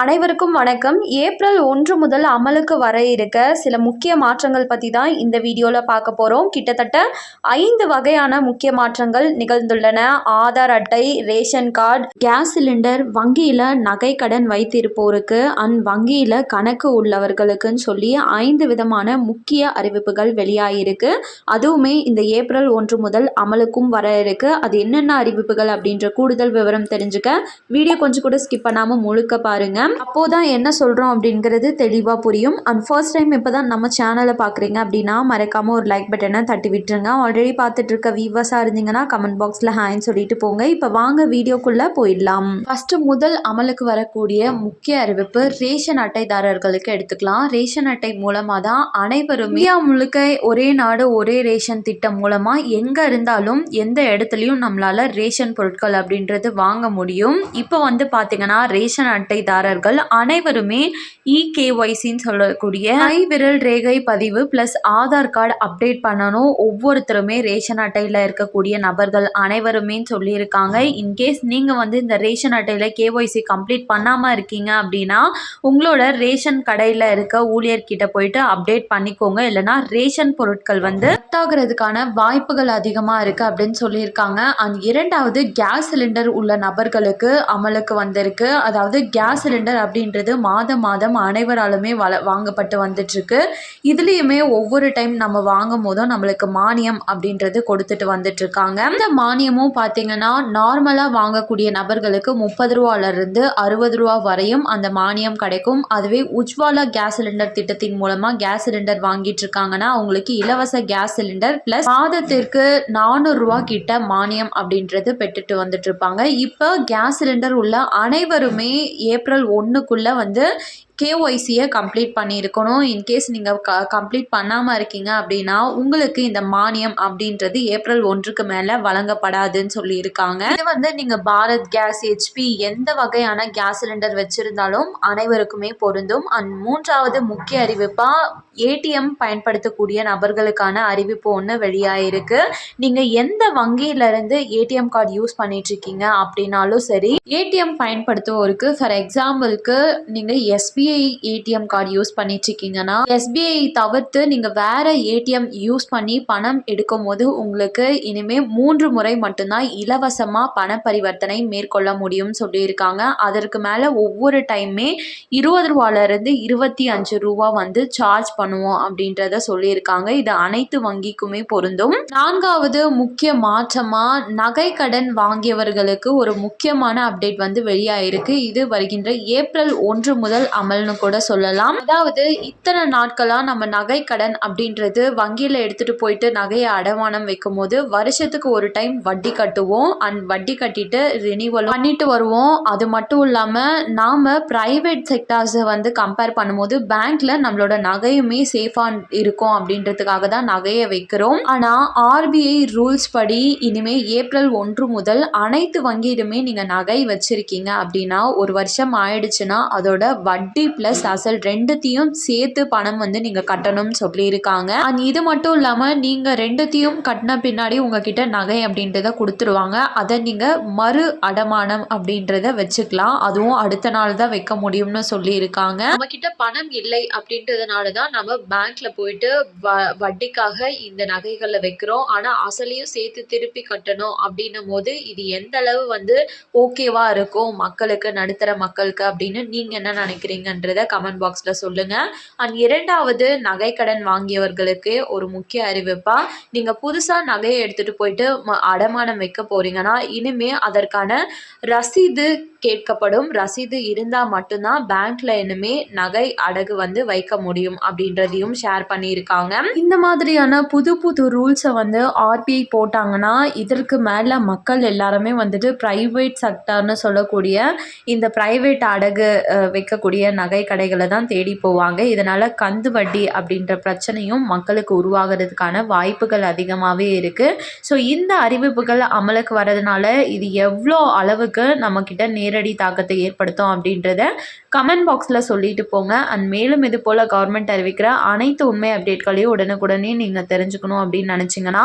அனைவருக்கும் வணக்கம். ஏப்ரல் ஒன்று முதல் அமலுக்கு வர இருக்க சில முக்கிய மாற்றங்கள் பற்றி தான் இந்த வீடியோவில் பார்க்க போகிறோம் கிட்டத்தட்ட ஐந்து வகையான முக்கிய மாற்றங்கள் நிகழ்ந்துள்ளன. ஆதார் அட்டை ரேஷன் கார்டு கேஸ் சிலிண்டர் வங்கியில் நகை கடன் வைத்திருப்போருக்கு அண்ட் வங்கியில் கணக்கு உள்ளவர்களுக்குன்னு சொல்லி ஐந்து விதமான முக்கிய அறிவிப்புகள் வெளியாகிருக்கு அதுவுமே இந்த ஏப்ரல் ஒன்று முதல் அமலுக்கும் வர இருக்கு. அது என்னென்ன அறிவிப்புகள் அப்படின்ற கூடுதல் விவரம் தெரிஞ்சுக்க வீடியோ கொஞ்சம் கூட ஸ்கிப் பண்ணாமல் முழுக்க பாருங்கள் பாருங்க அப்போதான் என்ன சொல்கிறோம் அப்படிங்கிறது தெளிவாக புரியும். அண்ட் ஃபர்ஸ்ட் டைம் இப்போ தான் நம்ம சேனலை பார்க்குறீங்க அப்படின்னா மறக்காமல் ஒரு லைக் பட்டனை தட்டி விட்டுருங்க. ஆல்ரெடி பார்த்துட்டு இருக்க வியூவர்ஸாக இருந்தீங்கன்னா கமெண்ட் பாக்ஸில் ஹாய்ன்னு சொல்லிட்டு போங்க. இப்போ வாங்க வீடியோக்குள்ளே போயிடலாம். ஃபஸ்ட்டு முதல் அமலுக்கு வரக்கூடிய முக்கிய அறிவிப்பு ரேஷன் அட்டைதாரர்களுக்கு எடுத்துக்கலாம். ரேஷன் அட்டை மூலமாக தான் அனைவரும் இந்தியா முழுக்க ஒரே நாடு ஒரே ரேஷன் திட்டம் மூலமாக எங்கே இருந்தாலும் எந்த இடத்துலையும் நம்மளால் ரேஷன் பொருட்கள் அப்படின்றது வாங்க முடியும். இப்போ வந்து பார்த்தீங்கன்னா ரேஷன் அட்டைதாரர்கள் அனைவருமே இகேஒய்சின்னு சொல்லக்கூடிய கை விரல் ரேகை பதிவு ப்ளஸ் ஆதார் கார்டு அப்டேட் பண்ணணும். ஒவ்வொருத்தருமே ரேஷன் அட்டையில் இருக்கக்கூடிய நபர்கள் அனைவருமே சொல்லியிருக்காங்க. இன்கேஸ் நீங்கள் வந்து இந்த ரேஷன் அட்டையில் கேஒய்சி கம்ப்ளீட் பண்ணாமல் இருக்கீங்க அப்படின்னா உங்களோட ரேஷன் கடையில் இருக்க ஊழியர்கிட்ட போயிட்டு அப்டேட் பண்ணிக்கோங்க. இல்லைனா ரேஷன் பொருட்கள் வந்து ரத்தாகிறதுக்கான வாய்ப்புகள் அதிகமாக இருக்குது அப்படின்னு சொல்லியிருக்காங்க. அண்ட் இரண்டாவது கேஸ் சிலிண்டர் உள்ள நபர்களுக்கு அமலுக்கு வந்திருக்கு. அதாவது கேஸ் சிலிண்டர் அப்படின்றது மாதம் மாதம் அனைவராலுமே வள வாங்கப்பட்டு வந்துட்டுருக்கு. இதுலேயுமே ஒவ்வொரு டைம் நம்ம வாங்கும் போதும் நம்மளுக்கு மானியம் அப்படின்றது கொடுத்துட்டு வந்துட்டுருக்காங்க. இந்த மானியமும் பார்த்தீங்கன்னா நார்மலாக வாங்கக்கூடிய நபர்களுக்கு முப்பது ரூபாலேருந்து அறுபது ரூபா வரையும் அந்த மானியம் கிடைக்கும். அதுவே உஜ்வாலா கேஸ் சிலிண்டர் திட்டத்தின் மூலமாக கேஸ் சிலிண்டர் வாங்கிட்டு இருக்காங்கன்னா அவங்களுக்கு இலவச கேஸ் சிலிண்டர் ப்ளஸ் மாதத்திற்கு நானூறுரூவா கிட்ட மானியம் அப்படின்றது பெற்றுட்டு வந்துட்டு இருப்பாங்க இப்போ கேஸ் சிலிண்டர் உள்ள அனைவருமே ஏப்ரல் ஒன்றுக்குள்ளே வந்து கேஒய்சியை கம்ப்ளீட் பண்ணியிருக்கணும். இன்கேஸ் நீங்கள் க கம்ப்ளீட் பண்ணாமல் இருக்கீங்க அப்படின்னா உங்களுக்கு இந்த மானியம் அப்படின்றது ஏப்ரல் ஒன்றுக்கு மேலே வழங்கப்படாதுன்னு சொல்லியிருக்காங்க. இது வந்து நீங்கள் பாரத் கேஸ் ஹெச்பி எந்த வகையான கேஸ் சிலிண்டர் வச்சுருந்தாலும் அனைவருக்குமே பொருந்தும். அண்ட் மூன்றாவது முக்கிய அறிவிப்பாக ஏடிஎம் பயன்படுத்தக்கூடிய நபர்களுக்கான அறிவிப்பு ஒன்று வெளியாயிருக்கு. நீங்கள் எந்த வங்கியிலேருந்து ஏடிஎம் கார்டு யூஸ் பண்ணிகிட்ருக்கீங்க அப்படின்னாலும் சரி ஏடிஎம் பயன்படுத்துவோருக்கு ஃபார் எக்ஸாம்பிளுக்கு நீங்கள் SBI SBI ATM card use பண்ணிட்டுருக்கீங்கன்னா SBI தவிர்த்து நீங்கள் வேறு ஏடிஎம் யூஸ் பண்ணி பணம் எடுக்கும் போது உங்களுக்கு இனிமேல் மூன்று முறை மட்டும்தான் இலவசமாக பண பரிவர்த்தனை மேற்கொள்ள முடியும்னு சொல்லியிருக்காங்க. அதற்கு மேலே ஒவ்வொரு டைமே இருபது ரூபாலேருந்து இருபத்தி அஞ்சு ரூபா வந்து சார்ஜ் பண்ணுவோம் அப்படின்றத சொல்லியிருக்காங்க. இது அனைத்து வங்கிக்குமே பொருந்தும். நான்காவது முக்கிய மாற்றமாக நகை கடன் வாங்கியவர்களுக்கு ஒரு முக்கியமான அப்டேட் வந்து வெளியாயிருக்கு. இது வருகின்ற ஏப்ரல் ஒன்று முதல் அமல் நாட்கள்னு கூட சொல்லலாம். அதாவது இத்தனை நாட்களாக நம்ம நகை கடன் அப்படின்றது வங்கியில் எடுத்துகிட்டு போயிட்டு நகையை அடமானம் வைக்கும் போது வருஷத்துக்கு ஒரு டைம் வட்டி கட்டுவோம். அண்ட் வட்டி கட்டிட்டு ரினிவல் பண்ணிட்டு வருவோம். அது மட்டும் இல்லாமல் நாம் ப்ரைவேட் செக்டார்ஸை வந்து கம்பேர் பண்ணும்போது பேங்க்ல நம்மளோட நகையுமே சேஃபாக இருக்கும் அப்படின்றதுக்காக தான் நகையை வைக்கிறோம். ஆனால் ஆர்பிஐ ரூல்ஸ் படி இனிமேல் ஏப்ரல் ஒன்று முதல் அனைத்து வங்கியிலுமே நீங்கள் நகை வச்சிருக்கீங்க அப்படின்னா ஒரு வருஷம் ஆயிடுச்சுன்னா அதோட வட்டி ப்ளஸ் அசல் ரெண்டுத்தையும் சேர்த்து பணம் வந்து நீங்கள் கட்டணும்னு சொல்லியிருக்காங்க. அண்ட் இது மட்டும் இல்லாமல் நீங்கள் ரெண்டுத்தையும் கட்டின பின்னாடி உங்ககிட்ட நகை அப்படின்றத கொடுத்துருவாங்க. அதை நீங்கள் மறு அடமானம் அப்படின்றத வச்சுக்கலாம். அதுவும் அடுத்த நாள் தான் வைக்க முடியும்னு சொல்லியிருக்காங்க. நம்ம கிட்ட பணம் இல்லை அப்படின்றதுனால தான் நம்ம பேங்க்ல போயிட்டு வ வட்டிக்காக இந்த நகைகளை வைக்கிறோம். ஆனால் அசலையும் சேர்த்து திருப்பி கட்டணும் அப்படின்னும் போது இது எந்த அளவு வந்து ஓகேவா இருக்கும்? மக்களுக்கு நடுத்தர மக்களுக்கு அப்படின்னு நீங்கள் என்ன நினைக்கிறீங்கன்றத கமெண்ட் பாக்ஸில் சொல்லுங்கள் அண்ட் இரண்டாவது நகை கடன் வாங்கியவர்களுக்கு ஒரு முக்கிய அறிவிப்பாக நீங்கள் புதுசாக நகையை எடுத்துகிட்டு போயிட்டு ம- அடமானம் வைக்க போகிறீங்கன்னா இனிமேல் அதற்கான ரசீது கேட்கப்படும். ரசீது இருந்தால் மட்டும்தான் பேங்க்ல இனிமே நகை அடகு வந்து வைக்க முடியும் அப்படின்றதையும் ஷேர் பண்ணியிருக்காங்க. இந்த மாதிரியான புது புது ரூல்ஸை வந்து ஆர்பிஐ போட்டாங்கன்னா இதற்கு மேலே மக்கள் எல்லாருமே வந்துட்டு ப்ரைவேட் செக்டார்னு சொல்லக்கூடிய இந்த ப்ரைவேட் அடகு வைக்கக்கூடிய நகை கடைகளை தான் தேடி போவாங்க. இதனால் கந்து வட்டி அப்படின்ற பிரச்சனையும் மக்களுக்கு உருவாகிறதுக்கான வாய்ப்புகள் அதிகமாகவே இருக்குது ஸோ இந்த அறிவிப்புகள் அமலுக்கு வரதுனால இது எவ்வளோ அளவுக்கு நம்மக்கிட்ட நேரடி தாக்கத்தை ஏற்படுத்தும் அப்படின்றத கமெண்ட் பாக்ஸில் சொல்லிட்டு போங்க. அண்ட் மேலும் இது போல் கவர்மெண்ட் அறிவிக்கிற அனைத்து உண்மை அப்டேட்களையும் உடனுக்குடனே நீங்கள் தெரிஞ்சுக்கணும் அப்படின்னு நினச்சிங்கன்னா